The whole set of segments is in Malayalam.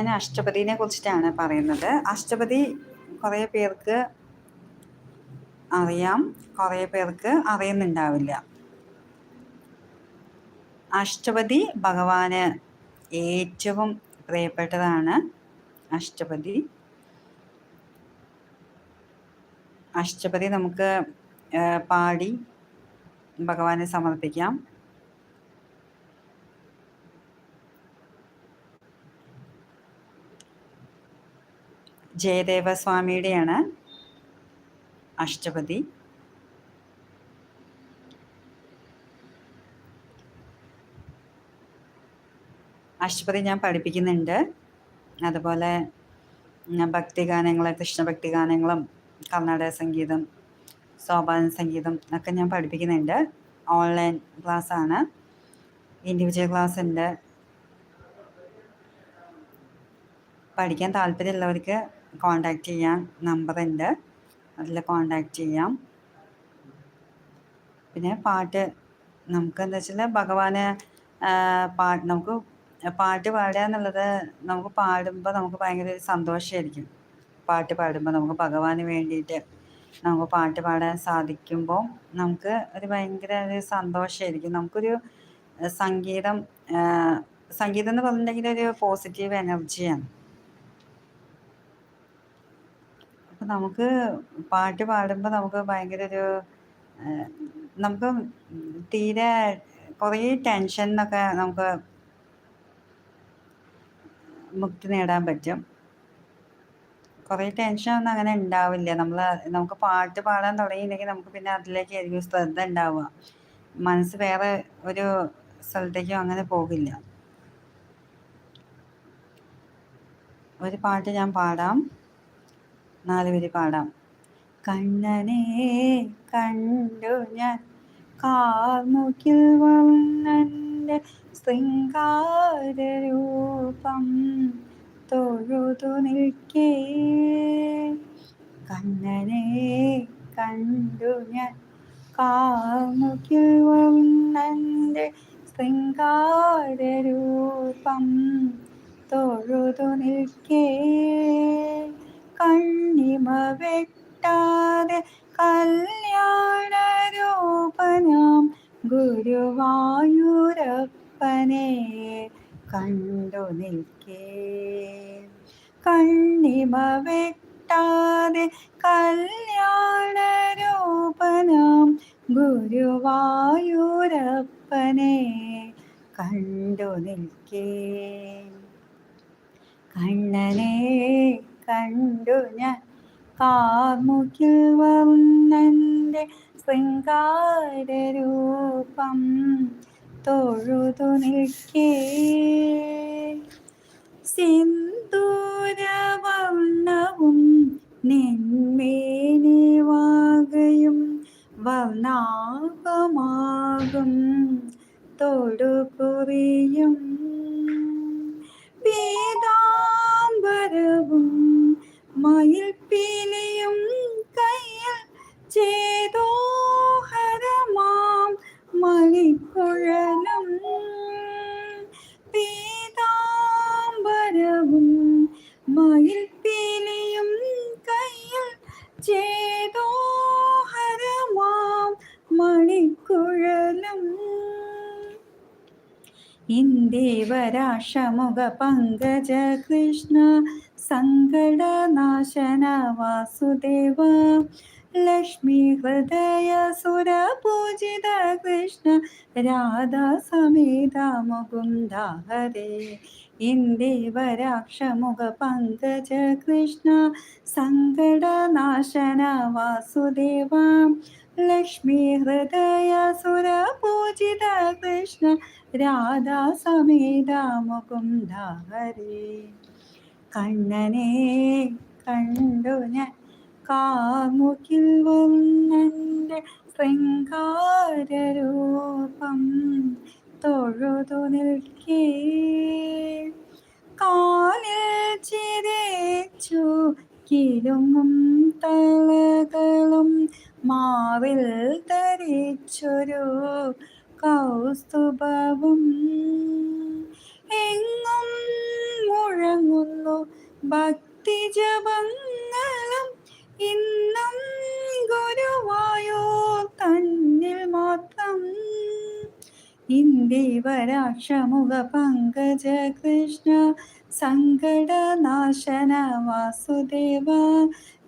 ഞാൻ അഷ്ടപതിനെ കുറിച്ചിട്ടാണ് പറയുന്നത്. അഷ്ടപതി കുറേ പേർക്ക് അറിയാം കുറേ പേർക്ക് അറിയുന്നുണ്ടാവില്ല. അഷ്ടപതി ഭഗവാന് ഏറ്റവും പ്രിയപ്പെട്ടതാണ് അഷ്ടപതി. അഷ്ടപതി നമുക്ക് പാടി ഭഗവാനെ സമർപ്പിക്കാം. ജയദേവ സ്വാമിയുടെയാണ് അഷ്ടപതി. അഷ്ടപതി ഞാൻ പഠിപ്പിക്കുന്നുണ്ട്. അതുപോലെ ഭക്തിഗാനങ്ങൾ കൃഷ്ണഭക്തി ഗാനങ്ങളും കർണാടക സംഗീതം സോപാന സംഗീതം ഒക്കെ ഞാൻ പഠിപ്പിക്കുന്നുണ്ട്. ഓൺലൈൻ ക്ലാസ്സാണ്. ഇൻഡിവിജ്വൽ ക്ലാസ് ഉണ്ട് പഠിക്കാൻ താല്പര്യമുള്ളവർക്ക് കോണ്ടാക്ട് ചെയ്യാൻ നമ്പറുണ്ട് അതിൽ കോണ്ടാക്ട് ചെയ്യാം. പിന്നെ പാട്ട് നമുക്ക് എന്താ വെച്ചാൽ ഭഗവാന് പാട്ട് നമുക്ക് പാട്ട് പാടുക എന്നുള്ളത് നമുക്ക് പാടുമ്പോൾ നമുക്ക് ഭയങ്കര സന്തോഷമായിരിക്കും. പാട്ട് പാടുമ്പോൾ നമുക്ക് ഭഗവാന് വേണ്ടിയിട്ട് നമുക്ക് പാട്ട് പാടാൻ സാധിക്കുമ്പോൾ നമുക്ക് ഒരു ഭയങ്കര ഒരു സന്തോഷമായിരിക്കും. നമുക്കൊരു സംഗീതം സംഗീതം എന്ന് പറഞ്ഞിട്ടുണ്ടെങ്കിൽ ഒരു പോസിറ്റീവ് എനർജിയാണ് അപ്പം നമുക്ക് പാട്ട് പാടുമ്പോൾ നമുക്ക് ഭയങ്കര ഒരു നമുക്ക് തീരെ കുറേ ടെൻഷൻ എന്നൊക്കെ നമുക്ക് മുക്തി നേടാൻ പറ്റും. കുറേ ടെൻഷൻ ഒന്നും അങ്ങനെ ഉണ്ടാവില്ല നമ്മൾ നമുക്ക് പാട്ട് പാടാൻ തുടങ്ങിയില്ലെങ്കിൽ നമുക്ക് പിന്നെ അതിലേക്കായിരിക്കും ശ്രദ്ധ ഉണ്ടാവുക മനസ്സ് വേറെ ഒരു സ്ഥലത്തേക്കും അങ്ങനെ പോകില്ല. ഒരു പാട്ട് ഞാൻ പാടാം. നാല് വരി പാടാം. കണ്ണനെ കണ്ടു ഞാൻ കാർമുകിൽ വന്നെ ശൃംഗാരൂപം തൊഴുതു നിൽക്കേ. കണ്ണനെ കണ്ടു ഞാൻ കാർമുക്കിൽ വന്നെ ശൃംഗാരൂപം തൊഴുതു നിൽക്കേ. കണ്ണിമ വെട്ടാതെ കല്യാണരൂപനാം ഗുരുവായൂരപ്പനെ കണ്ടു നിൽക്കേ. കണ്ണിമ വെട്ടാതെ കല്യാണരൂപനാം ഗുരുവായൂരപ്പനെ കണ്ടു നിൽക്കേ. കണ്ണനെ കണ്ടു ഞാൻ. കാമുകിൽ വന്നെന്റെ ശൃംഗാരൂപം തൊഴുതു നിൽക്കേ. സിന്ദൂരവർണവും നെന്മേനിവാകയും വർണാകമാകും തൊടുകുറിയും പീതാംബരവും മയിൽപ്പീലിയും കയ്യിൽ ചേതോഹരമാം മണിക്കുഴലും ഇന്ദേവരാഷമുഖ പങ്കജ കൃഷ്ണ സങ്കടനാശന വാസുദേവ ലക്ഷ്മി ഹൃദയ സുരപൂജിത കൃഷ്ണ രാധാ സമേത മുകുന്ദ ഹരേ. ഇന്ദേവരാക്ഷമുഖ പങ്കജ കൃഷ്ണ സങ്കടനാശന വാസുദേവ ലക്ഷ്മി ഹൃദയ സുര പൂജിത കൃഷ്ണ രാധാ സമേത മുകുന്ദ ഹരേ. കണ്ണനെ കണ്ടു ഞാൻ കാമുകിൽ വന്നന്റെ ശൃംഗാരൂപം തൊഴുതു നിൽക്കേ കാലിൽ ചിരിച്ചു കിലുങ്ങും തലകളും മാവിൽ ധരിച്ചൊരു കൗസ്തുഭവും എങ്ങും മുഴ മുഴങ്ങുന്നു ഭക്തിജപങ്ങളും ഇന്നും ഇന്ദിവരാക്ഷമുഖ പങ്കജ കൃഷ്ണ സങ്കടനാശന വാസുദേവ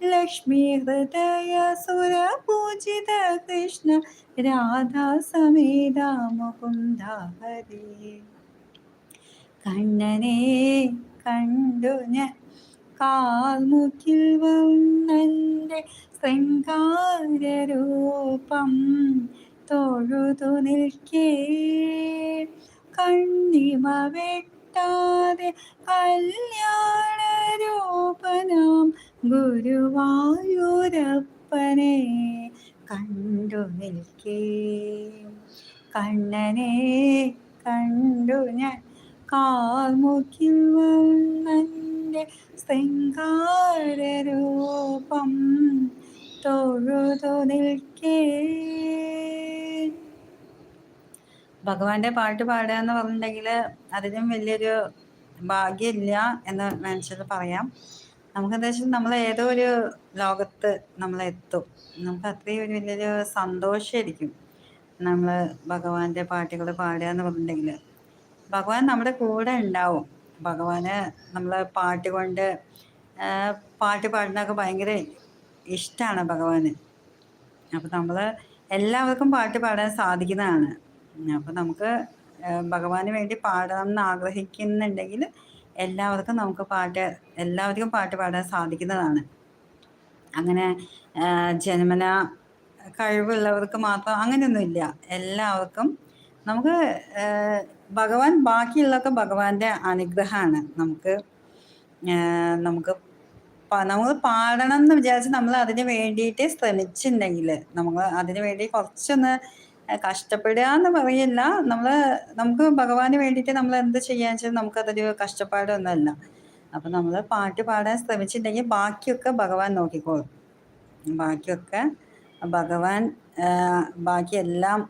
ലക്ഷ്മി ഹൃദയ സുരപൂജിത കൃഷ്ണ രാധാ സമേത മുകുന്ദ ഹരി കണ്ണനെ കണ്ടു ഞാൻ കാൽമുക്കിൽ വന്നന്റെ ശൃംഗാരൂപം തൊഴുതു നിൽക്കേ കണ്ണിമ വെട്ടാതെ കല്യാണ രൂപനാം ഗുരുവായൂരപ്പനെ കണ്ടു നിൽക്കേ കണ്ണനെ കണ്ടു ഞാൻ കാൽമുക്കിൽ വന്നന്റെ ശൃംഗാരൂപം തൊഴുതു നിൽക്കേ ഭഗവാന്റെ പാട്ട് പാടുക എന്ന് പറഞ്ഞിട്ടുണ്ടെങ്കിൽ അതിലും വലിയൊരു ഭാഗ്യമില്ല എന്ന് മനസ്സിൽ പറയാം. നമുക്ക് എന്താ വെച്ചാൽ നമ്മൾ ഏതോ ഒരു ലോകത്ത് നമ്മൾ എത്തും. നമുക്ക് അത്രയും ഒരു വലിയൊരു സന്തോഷമായിരിക്കും നമ്മൾ ഭഗവാന്റെ പാട്ടുകൾ പാടുക എന്ന് പറഞ്ഞിട്ടുണ്ടെങ്കിൽ. ഭഗവാൻ നമ്മുടെ കൂടെ ഉണ്ടാവും. ഭഗവാന് നമ്മൾ പാട്ട് കൊണ്ട് പാട്ട് പാടുന്നതൊക്കെ ഭയങ്കര ഇഷ്ടമാണ് ഭഗവാന്. അപ്പം നമ്മൾ എല്ലാവർക്കും പാട്ട് പാടാൻ സാധിക്കുന്നതാണ്. അപ്പം നമുക്ക് ഭഗവാന് വേണ്ടി പാടണം എന്ന് ആഗ്രഹിക്കുന്നുണ്ടെങ്കിൽ എല്ലാവർക്കും നമുക്ക് പാട്ട് എല്ലാവർക്കും പാട്ട് പാടാൻ സാധിക്കുന്നതാണ്. അങ്ങനെ ജന്മന കഴിവുള്ളവർക്ക് മാത്രം അങ്ങനെയൊന്നുമില്ല. എല്ലാവർക്കും നമുക്ക് ഭഗവാൻ ബാക്കിയുള്ളതൊക്കെ ഭഗവാന്റെ അനുഗ്രഹമാണ്. നമുക്ക് നമുക്ക് നമ്മൾ പാടണം എന്ന് വിചാരിച്ച് നമ്മൾ അതിന് വേണ്ടിയിട്ട് ശ്രമിച്ചിട്ടുണ്ടെങ്കിൽ നമ്മൾ അതിന് വേണ്ടി കുറച്ചൊന്ന് കഷ്ടപ്പെടുക എന്ന് പറയില്ല. നമ്മൾ നമുക്ക് ഭഗവാന് വേണ്ടിയിട്ട് നമ്മൾ എന്ത് ചെയ്യാന്ന് വെച്ചാൽ നമുക്കതൊരു കഷ്ടപ്പാടൊന്നുമല്ല. അപ്പം നമ്മൾ പാട്ട് പാടാൻ ശ്രമിച്ചിട്ടുണ്ടെങ്കിൽ ബാക്കിയൊക്കെ ഭഗവാൻ നോക്കിക്കോളും. ബാക്കിയൊക്കെ ഭഗവാൻ ബാക്കിയെല്ലാം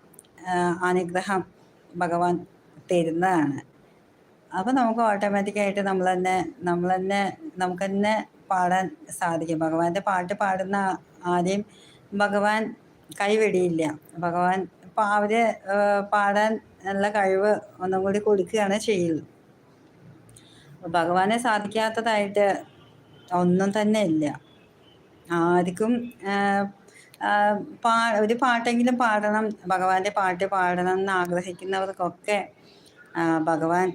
അനുഗ്രഹം ഭഗവാൻ തരുന്നതാണ്. അപ്പോൾ നമുക്ക് ഓട്ടോമാറ്റിക്കായിട്ട് നമ്മൾ തന്നെ നമ്മൾ തന്നെ നമുക്ക് തന്നെ പാടാൻ സാധിക്കും. ഭഗവാന്റെ പാട്ട് പാടുന്ന ആദ്യം ഭഗവാൻ കൈവെടിയില്ല. ഭഗവാൻ അപ്പോൾ അവർ പാടാൻ നല്ല കഴിവ് ഒന്നും കൂടി കൊടുക്കുകയാണ് ചെയ്യുന്നത്. ഭഗവാനെ സാധിക്കാത്തതായിട്ട് ഒന്നും തന്നെ ഇല്ല. ആർക്കും പാ ഒരു പാട്ടെങ്കിലും പാടണം ഭഗവാന്റെ പാട്ട് പാടണം എന്ന് ആഗ്രഹിക്കുന്നവർക്കൊക്കെ ഭഗവാൻ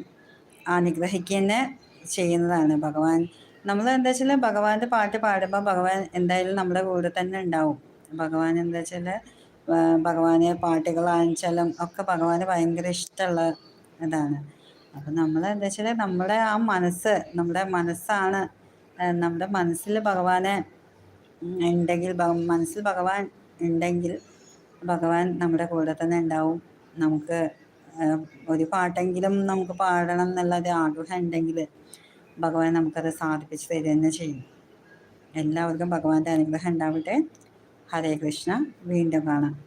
അനുഗ്രഹിക്കുന്ന ചെയ്യുന്നതാണ്. ഭഗവാൻ നമ്മൾ എന്താ വെച്ചാൽ ഭഗവാന്റെ പാട്ട് പാടുമ്പോൾ ഭഗവാൻ എന്തായാലും നമ്മുടെ കൂടെ തന്നെ ഉണ്ടാവും. ഭഗവാൻ എന്താ വെച്ചാൽ ഭഗവാനെ പാട്ടുകളാണെച്ചാലും ഒക്കെ ഭഗവാന് ഭയങ്കര ഇഷ്ടമുള്ള ഇതാണ്. അപ്പം നമ്മൾ എന്താ വെച്ചാൽ നമ്മുടെ ആ മനസ്സ് നമ്മുടെ മനസ്സാണ് നമ്മുടെ മനസ്സിൽ ഭഗവാനെ ഉണ്ടെങ്കിൽ മനസ്സിൽ ഭഗവാൻ ഉണ്ടെങ്കിൽ ഭഗവാൻ നമ്മുടെ കൂടെ തന്നെ ഉണ്ടാവും. നമുക്ക് ഒരു പാട്ടെങ്കിലും നമുക്ക് പാടണം എന്നുള്ളൊരു ആഗ്രഹം ഉണ്ടെങ്കിൽ ഭഗവാൻ നമുക്കത് സാധിപ്പിച്ച് തരുക തന്നെ ചെയ്യും. എല്ലാവർക്കും ഭഗവാന്റെ അനുഗ്രഹം ഉണ്ടാവട്ടെ. ഹരേ കൃഷ്ണ വീണ്ടും കാണാം.